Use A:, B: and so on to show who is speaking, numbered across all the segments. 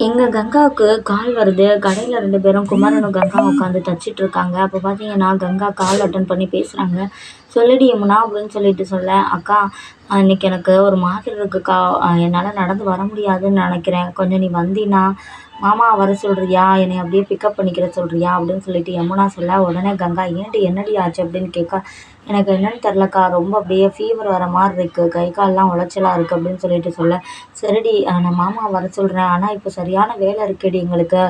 A: எங்கள் கங்காவுக்கு கால் வருது. கடையில் ரெண்டு பேரும் குமரனும் கங்கா உட்காந்து தச்சிட்டு இருக்காங்க அப்போ பார்த்தீங்கன்னா கங்கா கால் அட்டன் பண்ணி பேசுகிறாங்க சொல்லிடி யமுனா அப்படின்னு சொல்லிட்டு சொல்ல அக்கா இன்னைக்கு எனக்கு ஒரு மாதிரி இருக்குக்கா. என்னால் நடந்து வர முடியாதுன்னு நினைக்கிறேன். கொஞ்சம் நீ வந்தீன்னா மாமா வர சொல்கிறியா என்னை அப்படியே பிக்கப் பண்ணிக்கிற சொல்கிறியா அப்படின்னு சொல்லிட்டு யமுனா சொல்ல உடனே கங்கா ஏன்டி என்னடி ஆச்சு? அப்படின்னு கேட்க எனக்கு என்னென்னு தெரிலக்கா ரொம்ப அப்படியே ஃபீவர் வர மாதிரி இருக்குது கை கால்லாம் உளைச்சலா இருக்குது அப்படின்னு சொல்லிட்டு சொல்ல. சரிடி நான் மாமா வர சொல்கிறேன் ஆனால் இப்போ சரியான வேலை இருக்குடி எங்களுக்கு.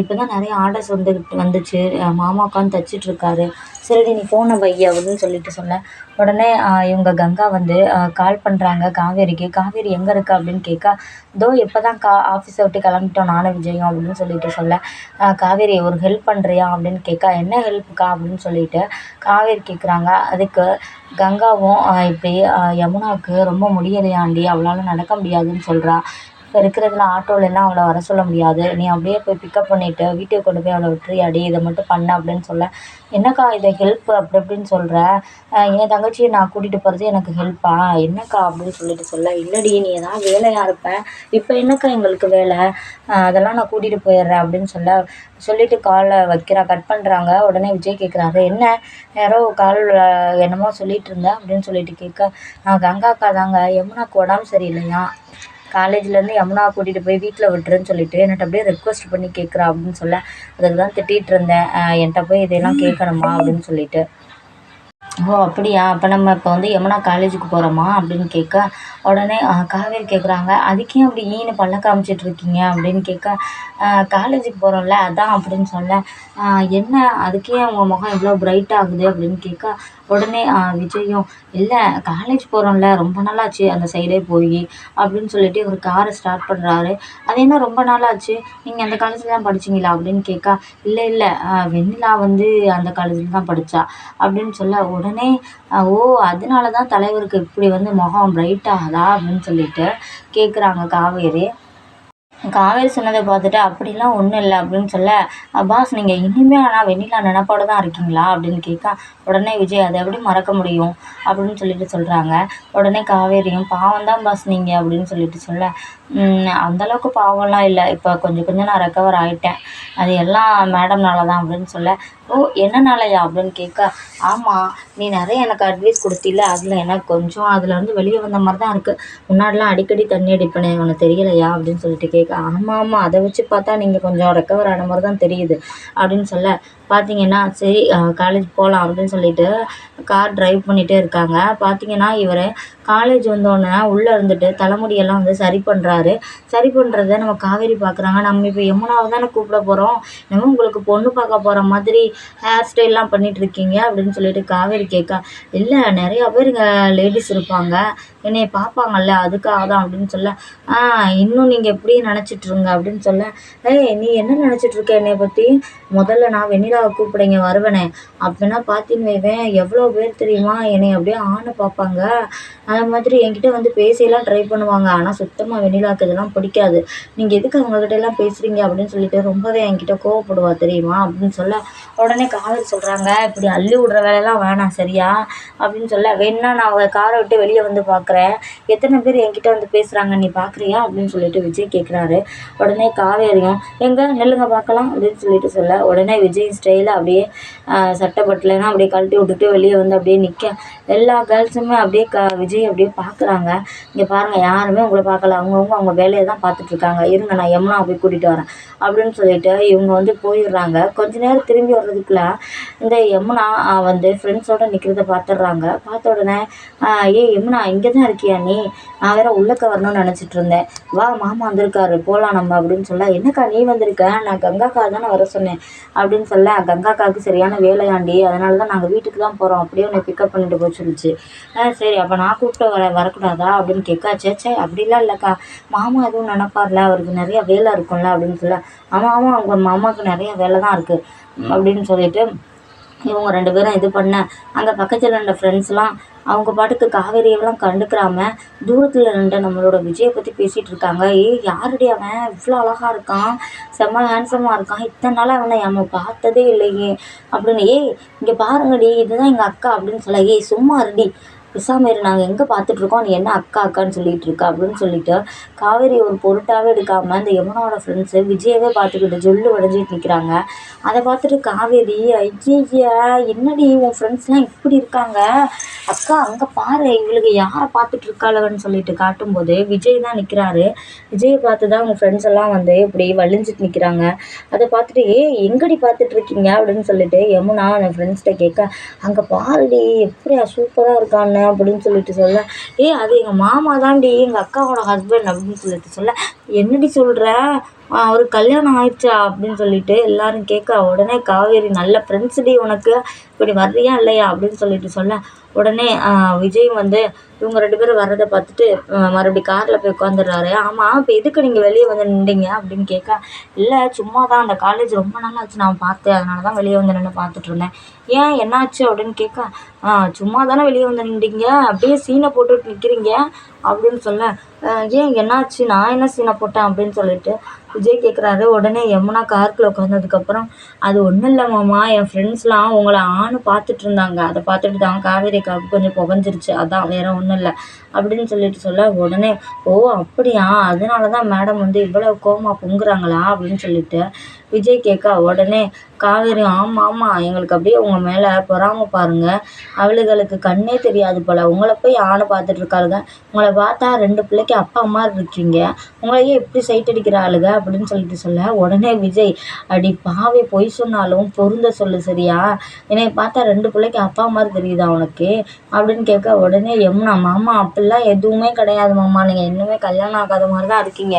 A: இப்போ தான் நிறைய ஆர்டர்ஸ் வந்துக்கிட்டு வந்துச்சு. மாமா உட்காந்து தச்சிட்ருக்காரு சரிடி நீ ஃபோனை வை அப்படின்னு சொல்லிட்டு சொல்ல உடனே இவங்க கங்கா வந்து கால் பண்ணுறாங்க காவேரிக்கு. காவேரி எங்கே இருக்கா அப்படின்னு கேட்க இதோ இப்போ தான் கா ஆஃபீஸை விட்டு கிளம்பிட்டோம். நானும் விஜயும் அப்படின்னு சொல்லிட்டு சொல்ல. காவேரி ஒரு ஹெல்ப் பண்ணுறியா அப்படின்னு கேட்க என்ன ஹெல்ப்புக்கா அப்படின்னு சொல்லிட்டு காவேரி கேட்குறாங்க அதுக்கு கங்காவும் இப்படி யமுனாவுக்கு ரொம்ப முடியலையாண்டி அவளால் நடக்க முடியாதுன்னு சொல்கிறா இப்போ இருக்கிறதுல ஆட்டோலெல்லாம் அவளை வர சொல்ல முடியாது. நீ அப்படியே போய் பிக்கப் பண்ணிவிட்டு வீட்டுக்கு கொண்டு போய் அவளை விட்டுறியாடி இதை மட்டும் பண்ணு அப்படின்னு சொல்ல. என்னக்கா இதை ஹெல்ப் அப்படி இப்படின்னு சொல்கிற என் தங்கச்சியை நான் கூட்டிகிட்டு போகிறது எனக்கு ஹெல்ப்பா என்னக்கா அப்படின்னு சொல்லிட்டு சொல்ல. இல்லைடி நீ ஏதாவது வேலையாக இருப்பேன் இப்போ என்னக்கா எங்களுக்கு வேலை? அதெல்லாம் நான் கூட்டிகிட்டு போயிடுறேன் அப்படின்னு சொல்ல. சொல்லிவிட்டு காலை வைக்கிறா. கட் பண்ணுறாங்க உடனே விஜய் கேட்குறாரு என்ன? யாரோ கால் என்னமோ சொல்லிகிட்டு இருந்தேன் அப்படின்னு சொல்லிட்டு கேட்க நான் கங்கா அக்கா தாங்க. யமுனாக்கு உடம்பு சரியில்லையா? காலேஜ்லேருந்து யமுனா கூட்டிகிட்டு போய் வீட்டில் விட்டுருன்னு சொல்லிட்டு என்கிட்ட அப்படியே ரெக்வஸ்ட் பண்ணி கேட்குறா அப்படின்னு சொல்ல. அதுக்கு தான் திட்டிகிட்டு இருந்தேன். என்கிட்ட போய் இதெல்லாம் கேட்கணுமா அப்படின்னு சொல்லிட்டு. ஓ அப்படியா? அப்போ நம்ம இப்போ வந்து யமுனா காலேஜுக்கு போகிறோமா அப்படின்னு கேட்க உடனே காவேரி கேட்குறாங்க அதுக்கே அப்படி ஈனு பல்ல காமிச்சிட்ருக்கீங்க அப்படின்னு கேட்க காலேஜுக்கு போகிறோம்ல அதான் அப்படின்னு சொல்ல. என்ன? அதுக்கே உங்கள் முகம் எவ்வளோ பிரைட் ஆகுது அப்படின்னு கேட்க உடனே விஜயும் இல்லை காலேஜ் போகிறோம்ல ரொம்ப நாளாச்சு அந்த சைடே போய் அப்படின்னு சொல்லிட்டு ஒரு காரை ஸ்டார்ட் பண்ணுறாரு அது என்ன ரொம்ப நாளாச்சு? நீங்கள் அந்த காலேஜில் தான் படிச்சிங்களா? அப்படின்னு கேட்கா இல்லை இல்லை வெண்ணிலா வந்து அந்த காலேஜில் தான் படித்தா அப்படின்னு சொல்ல உடனே ஓ அதனால தான் தலைவருக்கு இப்படி வந்து முகம் பிரைட் ஆகுதா? அப்படின்னு சொல்லிட்டு கேட்குறாங்க காவேரி. காவேரி சொன்னதை பார்த்துட்டு அப்படிலாம் ஒன்றும் இல்லை அப்படின்னு சொல்ல பாஸ் நீங்கள் இனிமே ஆனால் வெண்ணிலா நினப்போட தான் இருக்கீங்களா? அப்படின்னு கேட்க உடனே விஜய் அதை எப்படி மறக்க முடியும்? அப்படின்னு சொல்லிட்டு சொல்கிறாங்க உடனே காவேரியும் பாவம் தான் பாஸ் நீங்கள் அப்படின்னு சொல்லிட்டு சொல்ல அந்தளவுக்கு பாவம்லாம் இல்லை. இப்போ கொஞ்சம் கொஞ்சம் நான் ரெக்கவர் ஆகிட்டேன் அது எல்லாம் மேடம்னால தான் அப்படின்னு சொல்ல ஓ என்னனாலயா? அப்படின்னு கேட்க ஆமாம் நீ நிறைய எனக்கு அட்வைஸ் கொடுத்தில அதில் எனக்கு கொஞ்சம் அதில் இருந்து வெளியே வந்த மாதிரி தான் இருக்குது முன்னாடிலாம் அடிக்கடி தண்ணி அடிப்பேனே உனக்கு தெரியலையா? அப்படின்னு சொல்லிட்டு கேட்க ஆமாம் ஆமாம் அதை வச்சு பார்த்தா நீங்கள் கொஞ்சம் ரெக்கவர் ஆன மாதிரி தான் தெரியுது. அப்படின்னு சொல்ல பார்த்தீங்கன்னா சரி காலேஜ் போகலாம் அப்படின்னு சொல்லிட்டு கார் ட்ரைவ் பண்ணிகிட்டே இருக்காங்க. பார்த்தீங்கன்னா இவர் காலேஜ் வந்தோடனே உள்ளே இருந்துட்டு தலைமுடியெல்லாம் வந்து சரி பண்ணுறாரு சரி பண்ணுறத நம்ம காவேரி பார்க்குறாங்க நம்ம இப்போ யமுனாவை தானே கூப்பிட போகிறோம் நம்ம உங்களுக்கு பொண்ணு பார்க்க போகிற மாதிரி ஹேர் ஸ்டைல்லாம் பண்ணிகிட்ருக்கீங்க அப்படின்னு சொல்லிட்டு காவேரி கேட்கா இல்லை நிறையா பேர் இங்கே லேடிஸ் இருப்பாங்க. என்னை பார்ப்பாங்கல்ல அதுக்காக தான் அப்படின்னு சொல்ல இன்னும் நீங்கள் எப்படி நினச்சிட்ருங்க அப்படின்னு சொல்ல ஏய் நீ என்ன நினச்சிட்ருக்க என்னை பற்றி முதல்ல நான் வெண்ணிலா கூப்பிடுங்க வருவனே. வருவேனே அப்படின்னா பார்த்தீன்னு வைவேன் எவ்வளோ பேர் தெரியுமா? என்னை அப்படியே ஆணை பார்ப்பாங்க. அது மாதிரி என்கிட்ட வந்து பேசியெல்லாம் ட்ரை பண்ணுவாங்க. ஆனால் சுத்தமாக வெண்ணிலாவுக்கு இதெல்லாம் பிடிக்காது. நீங்கள் எதுக்கு அவங்கக்கிட்ட எல்லாம் பேசுகிறீங்க அப்படின்னு சொல்லிட்டு ரொம்பவே என்கிட்ட கோவப்படுவா தெரியுமா? அப்படின்னு சொல்ல உடனே காதல் சொல்கிறாங்க இப்படி அள்ளி விட்ற வேலையெல்லாம் வேணாம் சரியா? அப்படின்னு சொல்ல வேணா நான் அவங்க காரை விட்டு வெளியே வந்து பார்க்குறேன். எத்தனை பேர் என்கிட்ட வந்து பேசுகிறாங்க நீ பார்க்குறியா? அப்படின்னு சொல்லிட்டு விஜய் கேட்குறாரு உடனே காவேரியும் எங்கே? நெல்லுங்க பார்க்கலாம். அப்படின்னு சொல்லிட்டு சொல்ல உடனே விஜய் ஸ்டைலாக அப்படியே சட்டை பட்டலைன்னா அப்படியே கழட்டி விட்டுட்டு வெளியே வந்து அப்படியே நிற்க எல்லா கேர்ள்ஸுமே அப்படியே க விஜய் அப்படியே பார்க்குறாங்க இங்கே பாருங்கள் யாருமே உங்களை பார்க்கல அவங்கவுங்க அவங்க வேலையை தான் பார்த்துட்ருக்காங்க. இருங்க நான் யமுனா போய் கூட்டிகிட்டு வரேன். அப்படின்னு சொல்லிட்டு இவங்க வந்து போயிடுறாங்க. கொஞ்ச நேரம் திரும்பி வர்றதுக்குள்ள இந்த யமுனா வந்து ஃப்ரெண்ட்ஸோடு நிற்கிறத பார்த்துடுறாங்க பார்த்த உடனே ஏய் யமுனா இங்கே தான் இருக்கியா நீ? நான் வேற உள்ளக்க வரணும்னு நினச்சிட்டு இருந்தேன். வா மாமா வந்திருக்காரு. போகலாம் நம்ம அப்படின்னு சொல்ல என்னக்கா நீ வந்திருக்க? நான் கங்காக்கா தானே வர சொன்னேன். அப்படின்னு சொல்ல கங்காக்காவுக்கு சரியான வேலையாண்டி. அதனால தான் நாங்கள் வீட்டுக்கு தான் போகிறோம் அப்படியே உன்னை பிக்கப் பண்ணிட்டு போய் சொல்லிச்சு. சரி அப்போ நான் கூப்பிட்டு வர வரக்கூடாதா? அப்படின்னு கேட்கா சேச்சே அப்படிலாம் இல்லைக்கா. மாமா எதுவும் நினப்பார்ல? அவருக்கு நிறைய வேலை இருக்கும்ல அப்படின்னு சொல்ல ஆமாம் ஆமாம் அவங்க மாமாவுக்கு நிறைய வேலை தான் இருக்குது அப்படின்னு சொல்லிட்டு இவங்க ரெண்டு பேரும் இது பண்ண அங்கே பக்கத்தில் இருந்த ஃப்ரெண்ட்ஸ்லாம் அவங்க பாட்டுக்கு காவேரியெல்லாம் கண்டுக்கிறாம தூரத்தில் நின்று நம்மளோட விஜயை பற்றி பேசிகிட்டு இருக்காங்க. ஏய் யாருடி அவன்? இவ்வளோ அழகாக இருக்கான். செம்ம ஹேண்ட்ஸமாக இருக்கான். இத்தனை நாளாக அவனை நம்ம பார்த்ததே இல்லையே. அப்படின்னு ஏய் இங்கே பாருங்கடி இதுதான் எங்கள் அக்கா அப்படின்னு சொல்ல ஏய் சும்மா இருடி. பேசாமல் இரு நாங்கள் எங்கே பார்த்துட்ருக்கோம்? நீ என்ன அக்கா அக்கான்னு சொல்லிகிட்டு இருக்க அப்படின்னு சொல்லிட்டு காவேரி ஒரு பொருட்டாகவே எடுக்காமல் அந்த யமுனாவோட ஃப்ரெண்ட்ஸு விஜயவே பார்த்துக்கிட்டு ஜொல்லு உடஞ்சிட்டு நிற்கிறாங்க அதை பார்த்துட்டு காவேரி ஐயய்யா என்னடி உன் ஃப்ரெண்ட்ஸ்லாம் இப்படி இருக்காங்க? அக்கா அங்கே பாரு இவளுக்கு யாரை பார்த்துட்டு இருக்காளவன்னு சொல்லிட்டு காட்டும்போது விஜய் தான் நிற்கிறாரு விஜயை பார்த்து தான் உங்கள் ஃப்ரெண்ட்ஸ் எல்லாம் வந்து இப்படி வலிஞ்சிட்டு நிற்கிறாங்க அதை பார்த்துட்டு ஏ எங்கடி பார்த்துட்டு இருக்கீங்க அப்படின்னு சொல்லிட்டு யமுனா என் ஃப்ரெண்ட்ஸ்கிட்ட கேட்க அங்கே பாருடி எப்படியா சூப்பராக இருக்கான்னு. அப்படின்னு சொல்லிட்டு சொல்ல ஏய் அது எங்கள் மாமா தான்டி எங்கள் அக்காவோட ஹஸ்பண்ட் அப்படின்னு சொல்லிட்டு சொல்ல என்னடி சொல்கிற அவருக்கு கல்யாணம் ஆயிடுச்சா அப்படின்னு சொல்லிட்டு எல்லாரும் கேட்க உடனே காவேரி நல்ல ஃப்ரெண்ட்ஸுடி உனக்கு. இப்படி வர்றியா இல்லையா அப்படின்னு சொல்லிட்டு சொல்ல உடனே விஜய் வந்து இவங்க ரெண்டு பேரும் வர்றதை பார்த்துட்டு மறுபடியும் காரில் போய் உட்காந்துடுறாரு ஆமாம் இப்போ எதுக்கு நீங்கள் வெளியே வந்து நின்றீங்க அப்படின்னு கேட்க இல்லை சும்மா தான் அந்த காலேஜ் ரொம்ப நாள் ஆச்சு நான் பார்த்தேன். அதனால தான் வெளியே வந்து நின்று பார்த்துட்டு இருந்தேன் ஏன்? என்னாச்சு? அப்படின்னு கேட்க சும்மா தானே வெளியே வந்து நின்றீங்க. அப்படியே சீனை போட்டுட்டு நிற்கிறீங்க அப்படின்னு சொல்ல ஏன்? என்னாச்சு? நான் என்ன சீனை போட்டேன்? அப்படின்னு சொல்லிட்டு விஜய் கேட்குறாரு உடனே யமுனா கார்க்கில் உட்காந்ததுக்கப்புறம் அது ஒன்றும் இல்லை மாமா என் ஃப்ரெண்ட்ஸ்லாம் உங்களை ஆணு பார்த்துட்டு இருந்தாங்க. அதை பார்த்துட்டு தான் காவேரி காப்பு கொஞ்சம் புகஞ்சிருச்சு. அதான் வேற ஒன்றும் இல்லை. அப்படின்னு சொல்லிட்டு சொல்ல உடனே ஓ அப்படியா? அதனால தான் மேடம் வந்து இவ்வளோ கோவமாக பொங்குறாங்களா? அப்படின்னு சொல்லிட்டு விஜய் கேட்க உடனே காவேரி ஆமாம் ஆமாம் எங்களுக்கு அப்படியே உங்கள் மேலே பொறாமை பாருங்க. அவளுகளுக்கு கண்ணே தெரியாது போல். உங்களை போய் ஆணை பார்த்துட்டு இருக்காளுங்க. உங்களை பார்த்தா ரெண்டு பிள்ளைக்கு அப்பா அம்மா இருக்கீங்க. உங்களையே எப்படி சைட் அடிக்கிற ஆளுங்க அப்படின்னு சொல்லிட்டு சொல்ல உடனே விஜய் அடி பாவி பொய் சொன்னாலும் பொருந்த சொல்லு சரியா? என்னை பார்த்தா ரெண்டு பிள்ளைக்கு அப்பா அம்மா தெரியுதா உனக்கு? அப்படின்னு கேட்க உடனே எம்னா மாமா அப்படிலாம் எதுவுமே கிடையாது மாமா. நீங்கள் இன்னுமே கல்யாணம் ஆகாத மாதிரி தான் இருக்கீங்க.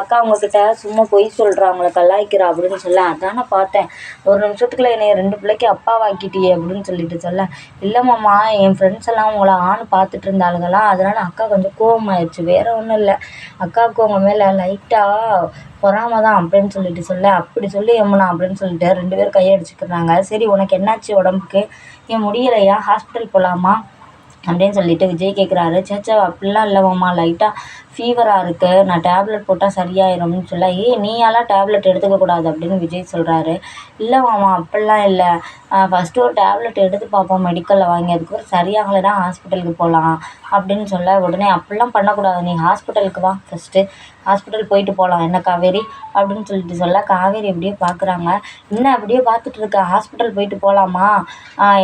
A: அக்கா உங்ககிட்ட சும்மா பொய் சொல்கிறா கல்லாய்க்கிறா கலாய்க்கிறா அப்படின்னு சொல்ல அதானே பார்த்தேன். ஒரு நிமிஷத்துக்குள்ள என்னை ரெண்டு பிள்ளைக்கு அப்பாவாக்கிட்டியே அப்படின்னு சொல்லிட்டு சொல்ல இல்லை மாமா என் ஃப்ரெண்ட்ஸ் எல்லாம் உங்களை ஆண் பார்த்துட்டு இருந்தாளுங்களாம். அதனால அக்கா கொஞ்சம் கோவமாயிடுச்சு வேற ஒன்றும் இல்லை. அக்காவுக்கு உங்கள் மேலே லைட்டாக பொறாம தான் அப்படின்னு சொல்லிட்டு சொல்ல அப்படி சொல்லி எம்மனா அப்படின்னு சொல்லிட்டு ரெண்டு பேரும் கையடிச்சுக்கிறாங்க. சரி உனக்கு என்னாச்சு உடம்புக்கு? ஏன் முடியலையா? ஹாஸ்பிட்டல் போகலாமா அப்படின்னு சொல்லிட்டு விஜய் கேட்குறாரு சேச்சா அப்படிலாம் இல்லை மாமா லைட்டாக ஃபீவராக இருக்குது நான் டேப்லெட் போட்டால் சரியாயிரும்னு சொல்ல ஏய் நீயாலாம் டேப்லெட் எடுத்துக்கக்கூடாது அப்படின்னு விஜய் சொல்கிறாரு இல்லை மாமா அப்படிலாம் இல்லை. ஃபஸ்ட்டு ஒரு டேப்லெட் எடுத்து பார்ப்போம். மெடிக்கலில் வாங்கி அதுக்கப்புறம் சரியாகலைன்னா ஹாஸ்பிட்டலுக்கு போகலாம் அப்படின்னு சொல்ல உடனே அப்படிலாம் பண்ணக்கூடாது. நீ ஹாஸ்பிட்டலுக்கு வா ஃபஸ்ட்டு ஹாஸ்பிட்டல் போயிட்டு போகலாம். என்ன காவேரி? அப்படின்னு சொல்லிட்டு சொல்ல காவேரி எப்படியோ பார்க்குறாங்க. என்ன அப்படியே பார்த்துட்டு இருக்க? ஹாஸ்பிட்டல் போயிட்டு போகலாமா?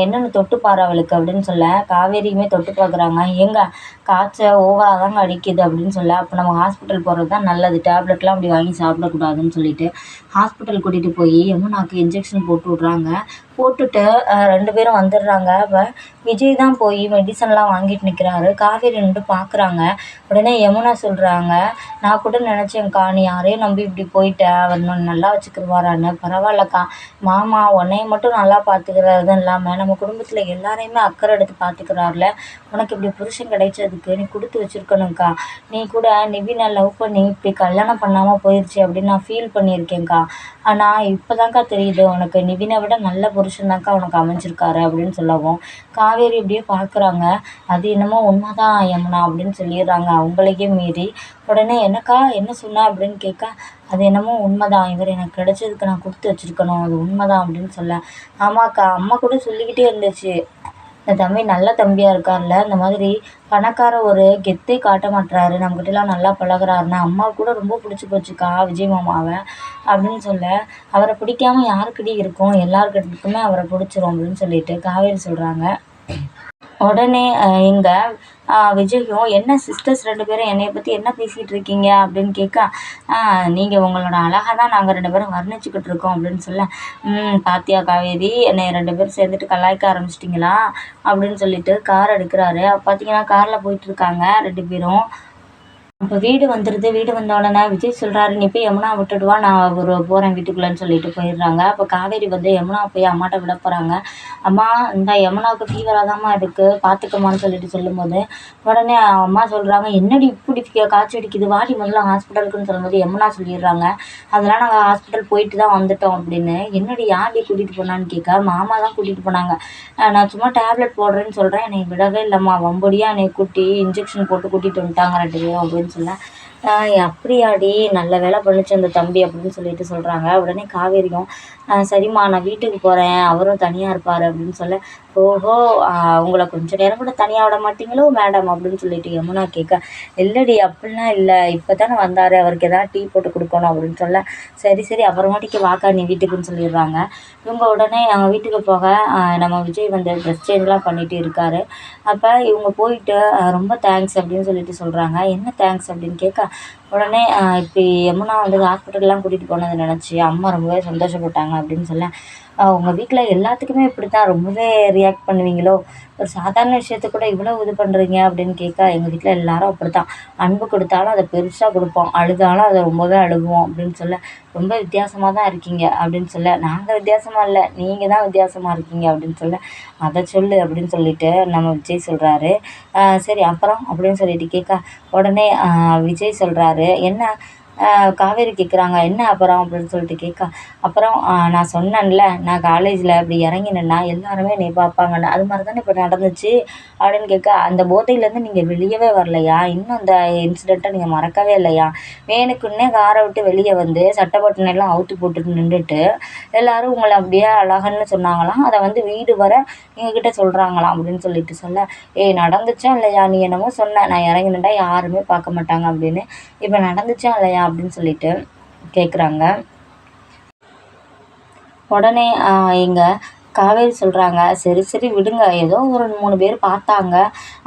A: என்னென்னு தொட்டு பாரு அவளுக்கு. அப்படின்னு சொல்ல காவேரியுமே தொட்டு பார்க்குறாங்க. ஏங்க காய்ச்சல் ஓவராக தாங்க அடிக்குது அப்படின்னு சொல்ல அப்போ நம்ம ஹாஸ்பிட்டல் போகிறது தான் நல்லது. டேப்லெட்லாம் அப்படி வாங்கி சாப்பிடக்கூடாதுன்னு சொல்லிட்டு ஹாஸ்பிட்டல் கூட்டிகிட்டு போய் யமுனாக்கு இன்ஜெக்ஷன் போட்டு விட்றாங்க. போட்டுட்டு ரெண்டு பேரும் வந்துடுறாங்க. அப்போ விஜய் தான் போய் மெடிசன்லாம் வாங்கிட்டு நிற்கிறாரு காவேரி நின்று பார்க்குறாங்க உடனே யமுனா சொல்கிறாங்க நான் கூட நினச்சேன்க்கா நீ யாரையும் நம்பி இப்படி போயிட்டேன் அவர் நல்லா வச்சுக்கிருவாரான்னு பரவாயில்லக்கா. மாமா உன்னைய மட்டும் நல்லா பார்த்துக்கிறதும் இல்லாமல் நம்ம குடும்பத்தில் எல்லாரையுமே அக்கறை எடுத்து பார்த்துக்கிறாருல உனக்கு இப்படி புருஷன் கிடைச்சது கிடைச்சதுக்கு நீ கொடுத்து வச்சுருக்கணும்க்கா. நீ கூட நிவினை லவ் பண்ணி இப்படி கல்யாணம் பண்ணாமல் போயிடுச்சு அப்படின்னு நான் ஃபீல் பண்ணியிருக்கேன்க்கா. ஆனால் இப்போதான்க்கா தெரியுது உனக்கு நிவினை விட நல்ல புருஷன்தான்க்கா உனக்கு அமைஞ்சிருக்காரு அப்படின்னு சொல்லவும். காவேரி இப்படியே பார்க்குறாங்க அது என்னமோ உண்மை தான் யமுனா அப்படின்னு சொல்லிடுறாங்க. அவங்களையே மீறி. உடனே என்னக்கா என்ன சொன்ன அப்படின்னு கேட்க அது என்னமோ உண்மை தான் இவர் எனக்கு கிடைச்சதுக்கு நான் கொடுத்து வச்சுருக்கணும். அது உண்மை தான் அப்படின்னு சொல்ல. ஆமாக்கா அம்மா கூட சொல்லிக்கிட்டே இருந்துச்சு. இந்த தம்பி நல்ல தம்பியாக இருக்கார்ல இந்த மாதிரி பணக்கார ஒரு கெத்தே காட்ட மாட்டுறாரு நம்மக்கிட்டலாம் நல்லா பழகுறாருன்னு அம்மாவுக்கு கூட ரொம்ப பிடிச்சி போச்சுக்கா விஜய் மாமாவை அப்படின்னு சொல்ல அவரை பிடிக்காம யாருக்கிட்டையும் இருக்கும். எல்லாருக்கிட்டேயுமே அவரை பிடிச்சிரும் அப்படின்னு சொல்லிட்டு காவேரி சொல்கிறாங்க உடனே இங்கே விஜயும் என்ன சிஸ்டர்ஸ் ரெண்டு பேரும் என்னைய பற்றி என்ன பேசிகிட்டு இருக்கீங்க? அப்படின்னு கேட்க நீங்கள் உங்களோட அழகை தான் நாங்கள் ரெண்டு பேரும் வர்ணிச்சுக்கிட்டு இருக்கோம் அப்படின்னு சொல்ல பாத்தியா காவேரி என்னை ரெண்டு பேரும் சேர்ந்துட்டு கலாய்க்க ஆரம்பிச்சிட்டிங்களா? அப்படின்னு சொல்லிட்டு கார் எடுக்கிறாரு. பார்த்தீங்கன்னா காரில் போயிட்டுருக்காங்க ரெண்டு பேரும். அப்போ வீடு வந்துடுது வீடு வந்த உடனே விஜய் சொல்கிறாரு நீ போய் யமுனா விட்டுடுவா நான் ஒரு போகிறேன் வீட்டுக்குள்ளேன்னு சொல்லிட்டு போயிடுறாங்க. அப்போ காவேரி வந்து யமுனா போய் அம்மாட்ட விட போகிறாங்க அம்மா இந்த யமுனாவுக்கு ஃபீவராக தான்மா இருக்குது பார்த்துக்கம்மான்னு சொல்லிட்டு சொல்லும்போது உடனே அம்மா சொல்கிறாங்க என்னடி இப்படி காய்ச்சி அடிக்குது வாடி முதல்ல ஹாஸ்பிட்டலுக்குன்னு சொல்லும்போது யமுனா சொல்லிடுறாங்க. அதெல்லாம் நாங்கள் ஹாஸ்பிட்டல் போயிட்டு தான் வந்துட்டோம் அப்படின்னு. என்னடி யார்டி கூட்டிகிட்டு போனான்னு கேட்க? மாமா தான் கூட்டிகிட்டு போனாங்க. நான் சும்மா டேப்லெட் போடுறேன்னு சொல்கிறேன் என்னை விடவே இல்லைம்மா. வம்படியாக என்னை கூட்டி இன்ஜெக்ஷன் போட்டு கூட்டிகிட்டு வந்துட்டாங்க ரெண்டு பேரும் அப்படின்னு அப்படின்னு சொல்ல அப்படியாடி நல்ல வேலை பண்ணுச்சு அந்த தம்பி அப்படின்னு சொல்லிட்டு சொல்கிறாங்க உடனே காவேரியும் சரிம்மா நான் வீட்டுக்கு போகிறேன் அவரும் தனியாக இருப்பார் அப்படின்னு சொல்ல ஓஹோ உங்களை கொஞ்சம் நேரம் கூட தனியாக விட மாட்டீங்களோ மேடம் அப்படின்னு சொல்லிட்டு யமுனா கேட்க இல்லைடி அப்படிலாம் இல்லை இப்போ தானே வந்தார் அவருக்கு எதாவது டீ போட்டு கொடுக்கணும் அப்படின்னு சொல்ல சரி சரி அப்புறமாட்டிக்கு வாக்கா நீ வீட்டுக்குன்னு சொல்லிடுறாங்க. இவங்க உடனே அவங்க வீட்டுக்கு போக நம்ம விஜய் வந்து ட்ரெஸ் சேஞ்செலாம் பண்ணிட்டு இருக்காரு. அப்போ இவங்க போயிட்டு ரொம்ப தேங்க்ஸ் அப்படின்னு சொல்லிட்டு சொல்கிறாங்க என்ன தேங்க்ஸ் அப்படின்னு கேட்க உடனே இப்படி யமுனா வந்து ஹாஸ்பிட்டல்லாம் கூட்டிகிட்டு போனதை நினச்சி அம்மா ரொம்பவே சந்தோஷப்பட்டாங்க அப்படின்னு சொல்ல உங்கள் வீட்டில் எல்லாத்துக்குமே இப்படி தான் ரொம்பவே ரியாக்ட் பண்ணுவீங்களோ? ஒரு சாதாரண விஷயத்துக்கு கூட இவ்வளோ இது பண்ணுறீங்க அப்படின்னு கேட்க எங்கள் வீட்டில் எல்லாரும் அப்படி தான் அன்பு கொடுத்தாலும் அதை பெருசாக கொடுப்போம். அழுதாலும் அதை ரொம்பவே அழுகுவோம் அப்படின்னு சொல்ல ரொம்ப வித்தியாசமாக தான் இருக்கீங்க அப்படின்னு சொல்ல நாங்கள் வித்தியாசமாக இல்லை நீங்கள் தான் வித்தியாசமாக இருக்கீங்க அப்படின்னு சொல்ல அதை சொல்லு அப்படின்னு சொல்லிட்டு நம்ம விஜய் சொல்கிறாரு சரி அப்புறம் அப்படின்னு சொல்லிட்டு கேட்க உடனே விஜய் சொல்கிறாரு என்ன காவேரி கேட்குறாங்க என்ன அப்புறம் அப்படின்னு சொல்லிட்டு கேட்க அப்புறம் நான் சொன்னேன்ல நான் காலேஜில் அப்படி இறங்கினேன்னா எல்லாருமே என்னை பார்ப்பாங்கன்னு. அது மாதிரி தானே இப்போ நடந்துச்சு அப்படின்னு கேட்க அந்த போதையிலேருந்து நீங்கள் வெளியவே வரலையா? இன்னும் அந்த இன்சிடெண்ட்டை நீங்கள் மறக்கவே இல்லையா? வேணுக்குன்னே காரை விட்டு வெளியே வந்து சட்டை பட்டனையெல்லாம் அவுத்து போட்டுட்டு நின்றுட்டு எல்லோரும் உங்களை அப்படியே அழகன்னு சொன்னாங்களாம். அதை வந்து வீடு வர எங்ககிட்ட சொல்கிறாங்களாம் அப்படின்னு சொல்லிட்டு சொல்ல ஏய் நடந்துச்சா இல்லையா? நீ என்னமோ சொன்ன. நான் இறங்கினேன்டா. யாருமே பார்க்க மாட்டாங்க அப்படின்னு. இப்போ நடந்துச்சா இல்லையா? அப்படின்னு சொல்லிட்டு கேட்குறாங்க உடனே எங்கள் காவேரி சொல்கிறாங்க சரி சரி விடுங்க. ஏதோ ஒரு மூணு பேர் பார்த்தாங்க.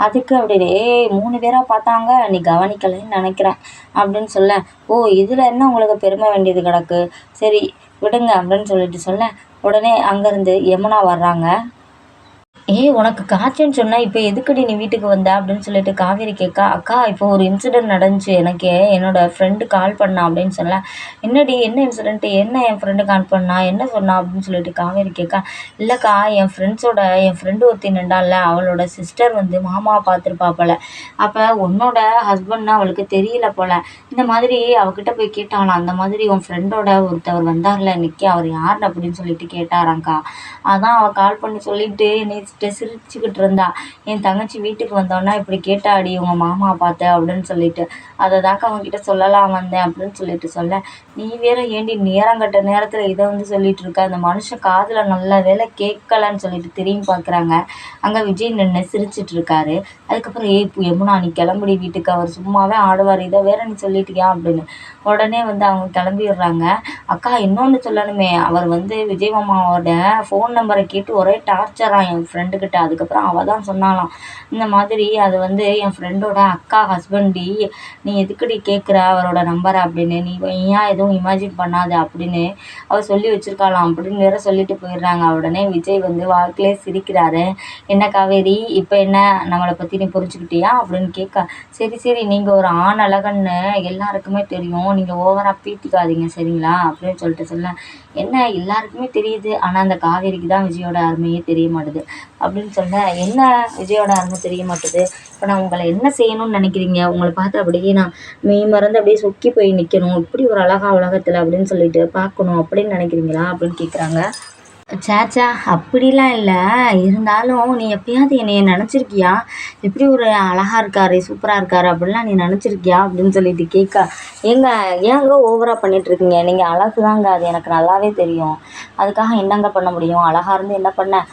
A: அதுக்கு அப்படி ஏய் மூணு பேராக பார்த்தாங்க. நீ கவனிக்கலைன்னு நினைக்கிறேன். அப்படின்னு சொல்ல ஓ இதில் என்ன உங்களுக்கு பெருமை வேண்டியது கிடக்கு? சரி விடுங்க. அப்படின்னு சொல்லிட்டு சொல்ல உடனே அங்கேருந்து யமுனா வர்றாங்க. ஏய் உனக்கு காய்ச்சல்னு சொன்னால் இப்போ எதுக்குடி நீ வீட்டுக்கு வந்த அப்படின்னு சொல்லிட்டு காவேரி கேட்க அக்கா இப்போ ஒரு இன்சிடெண்ட் நடந்துச்சு. எனக்கு என்னோடய ஃப்ரெண்டு கால் பண்ணா அப்படின்னு சொல்ல என்னடி என்ன இன்சிடென்ட்டு என்ன என் ஃப்ரெண்டு கால் பண்ணா? என்ன சொன்னா? அப்படின்னு சொல்லிட்டு காவேரி கேட்க இல்லைக்கா என் ஃப்ரெண்ட்ஸோட என் ஃப்ரெண்டு ஒருத்தி நின்றால அவளோட சிஸ்டர் வந்து மாமாவை பார்த்துருப்பா போல. அப்போ உன்னோட ஹஸ்பண்ட்னா அவளுக்கு தெரியல போல. இந்த மாதிரி அவகிட்ட போய் கேட்டாலாம் அந்த மாதிரி உன் ஃப்ரெண்டோட ஒருத்தவர் வந்தார்ல இன்னைக்கு. அவர் யார் அப்படின்னு சொல்லிட்டு கேட்டாராங்க்கா. அதான் அவள் கால் பண்ணி சொல்லிட்டு நீ சிரிச்சுக்கிட்டு இருந்தா என் தங்கச்சி வீட்டுக்கு வந்தோன்னா இப்படி கேட்டாடி உங்கள் மாமா பார்த்தேன் அப்படின்னு சொல்லிட்டு. அதை தாக்கா அவங்ககிட்ட சொல்லலாம் வந்தேன் அப்படின்னு சொல்லிட்டு சொல்ல. நீ வேற ஏண்டி நேரம் கட்ட நேரத்தில் இதை வந்து சொல்லிட்டு இருக்க? அந்த மனுஷன் காதில் நல்ல வேலை கேட்கலன்னு சொல்லிட்டு திரும்பி பார்க்குறாங்க. அங்கே விஜய் நின்று சிரிச்சிட்டு இருக்காரு அதுக்கப்புறம் ஏய் யமுனா நீ கிளம்புடி வீட்டுக்கு. அவர் சும்மாவே ஆடுவார். இதை வேற நீ சொல்லிட்டியா? அப்படின்னு. உடனே வந்து அவங்க கிளம்பிடுறாங்க. அக்கா இன்னொன்று சொல்லணுமே. அவர் வந்து விஜய் மாமாவோட ஃபோன் நம்பரை கேட்டு ஒரே டார்ச்சராக என் ஃப்ரெண்டுக்கிட்ட அதுக்கப்புறம் அவள் தான் சொன்னாலாம் இந்த மாதிரி அது வந்து என் ஃப்ரெண்டோட அக்கா ஹஸ்பண்டி நீ எதுக்குடி கேட்குற அவரோட நம்பரை அப்படின்னு. நீ ஏன் எதுவும் இமேஜின் பண்ணாத அப்படின்னு அவள் சொல்லி வச்சுருக்காளாம். அப்படின்னு வேற சொல்லிட்டு போயிடுறாங்க. உடனே விஜய் வந்து வாழ்க்கையிலே சிரிக்கிறாரு. என்ன காவேரி இப்போ என்ன? நம்மளை பற்றி நீ புரிஞ்சுக்கிட்டியா? அப்படின்னு கேட்க சரி சரி நீங்கள் ஒரு ஆண் அழகன்னு எல்லாருக்குமே தெரியும். நீங்கள் ஓவராக பீத்திக்காதீங்க சரிங்களா? அப்படின்னு சொல்லிட்டு சொன்னேன் என்ன எல்லாருக்குமே தெரியுது ஆனால் அந்த காவேரிக்கு தான் விஜயோட அருமையே தெரிய மாட்டுது. அப்படின்னு சொன்னேன் என்ன விஜயோட அருமை தெரிய மாட்டுது? இப்போ நான் உங்களை என்ன செய்யணும்னு நினைக்கிறீங்க? உங்களை பார்த்து அப்படியே நான் மெய் மறந்து அப்படியே சொக்கி போய் நிற்கணும் இப்படி ஒரு அழகா உலகத்தில் அப்படின்னு சொல்லிட்டு பார்க்கணும் அப்படின்னு நினைக்கிறீங்களா? அப்படின்னு கேட்குறாங்க சேச்சா அப்படிலாம் இல்லை. இருந்தாலும் நீ எப்பயாவது என்னைய நினச்சிருக்கியா? எப்படி ஒரு அழகா இருக்கார் சூப்பராக இருக்கார் அப்படிலாம் நீ நினச்சிருக்கியா? அப்படின்னு சொல்லிட்டு கேட்க ஏங்க ஏங்க ஓவராக பண்ணிகிட்ருக்கீங்க நீங்கள் அழகு தாங்க அது எனக்கு நல்லாவே தெரியும். அதுக்காக என்னங்க பண்ண முடியும்? அழகாக இருந்து என்ன பண்ண?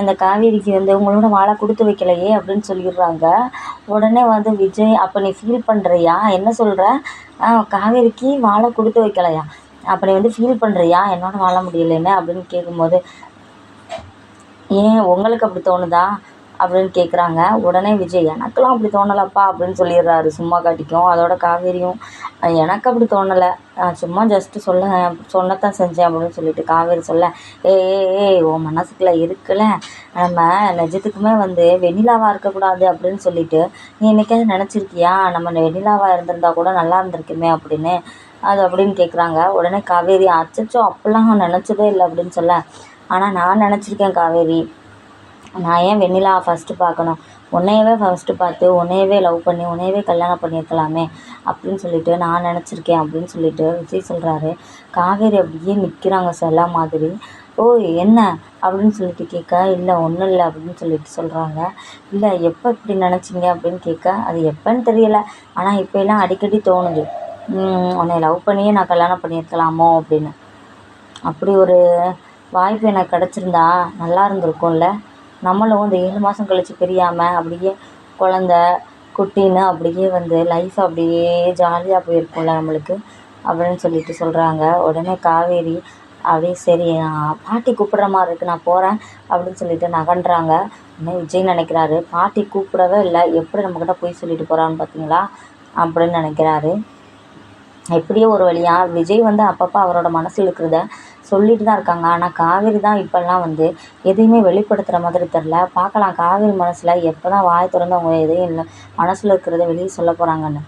A: இந்த காவேரிக்கு வந்து உங்களோட வாழை கொடுத்து வைக்கலையே அப்படின்னு சொல்லிடுறாங்க. உடனே வந்து விஜய் அப்போ நீ ஃபீல் பண்ணுறியா என்ன சொல்கிற காவேரிக்கு வாழை கொடுத்து வைக்கலையா? அப்படி வந்து ஃபீல் பண்ணுறியா என்னோட வாழ முடியலைன்னு அப்படின்னு கேட்கும்போது ஏன் உங்களுக்கு அப்படி தோணுதா? அப்படின்னு கேட்குறாங்க உடனே விஜய் எனக்கெல்லாம் அப்படி தோணலப்பா அப்படின்னு சொல்லிடுறாரு. சும்மா காட்டிக்கும். அதோட காவேரியும் எனக்கு அப்படி தோணலை. நான் சும்மா ஜஸ்ட்டு சொல்ல சொன்னதான் செஞ்சேன் அப்படின்னு சொல்லிட்டு காவேரி சொல்ல ஏ ஏ ஏய் உன் மனசுக்குள்ளே இருக்குல்ல. நம்ம நிஜத்துக்குமே வந்து வெண்ணிலாவாக இருக்கக்கூடாது அப்படின்னு சொல்லிட்டு நீ என்னைக்காவது நினச்சிருக்கியா? நம்ம வெண்ணிலாவாக இருந்திருந்தா கூட நல்லா இருந்திருக்குமே அப்படின்னு அது அப்படின்னு கேட்குறாங்க உடனே காவேரி அச்சச்சோ அப்போல்லாம் நான் நினச்சதே இல்லை அப்படின்னு சொல்ல. ஆனால் நான் நினச்சிருக்கேன் காவேரி. நான் ஏன் வெண்ணிலா ஃபஸ்ட்டு பார்க்கணும்? உன்னையவே ஃபஸ்ட்டு பார்த்து உன்னையவே லவ் பண்ணி உன்னையவே கல்யாணம் பண்ணியிருக்கலாமே அப்படின்னு சொல்லிட்டு நான் நினச்சிருக்கேன் அப்படின்னு சொல்லிட்டு விஜய் சொல்கிறாரு காவேரி அப்படியே நிற்கிறாங்க செல்லா மாதிரி. ஓ என்ன? அப்படின்னு சொல்லிட்டு கேட்க இல்லை ஒன்றும் இல்லை அப்படின்னு சொல்லிட்டு சொல்கிறாங்க இல்லை எப்போ இப்படி நினச்சிங்க? அப்படின்னு கேட்க அது எப்போன்னு தெரியல. ஆனால் இப்போ எல்லாம் அடிக்கடி தோணுது. உன்னை லவ் பண்ணியே நான் கல்யாணம் பண்ணியிருக்கலாமோ அப்படின்னு. அப்படி ஒரு வாய்ப்பு எனக்கு கிடச்சிருந்தா நல்லா இருந்திருக்கும்ல. நம்மளும் இந்த ஏழு மாதம் கழித்து பிரியாமல் அப்படியே குழந்த குட்டின்னு அப்படியே வந்து லைஃப் அப்படியே ஜாலியாக போயிருக்கும்ல நம்மளுக்கு அப்படின்னு சொல்லிட்டு சொல்கிறாங்க உடனே காவேரி அப்படியே சரி நான் பாட்டி கூப்பிட்ற மாதிரி இருக்குது நான் போகிறேன் அப்படின்னு சொல்லிட்டு நகன்றாங்க. உடனே விஜய் நினைக்கிறாரு பாட்டி கூப்பிடவே இல்லை எப்படி நம்மக்கிட்ட பொய் சொல்லிட்டு போகிறான்னு பார்த்தீங்களா அப்படின்னு நினைக்கிறாரு. எப்படியோ ஒரு வழியாக விஜய் வந்து அப்பப்போ அவரோட மனசில் இருக்கிறத சொல்லிட்டு தான் இருக்காங்க. ஆனால் காவேரி தான் இப்போல்லாம் வந்து எதையுமே வெளிப்படுத்துகிற மாதிரி தெரில பார்க்கலாம் காவேரி மனசில் எப்போ தான் வாய் திறந்து அவங்க எதையும் இல்லை மனசில் இருக்கிறத வெளியே சொல்ல போகிறாங்கன்னு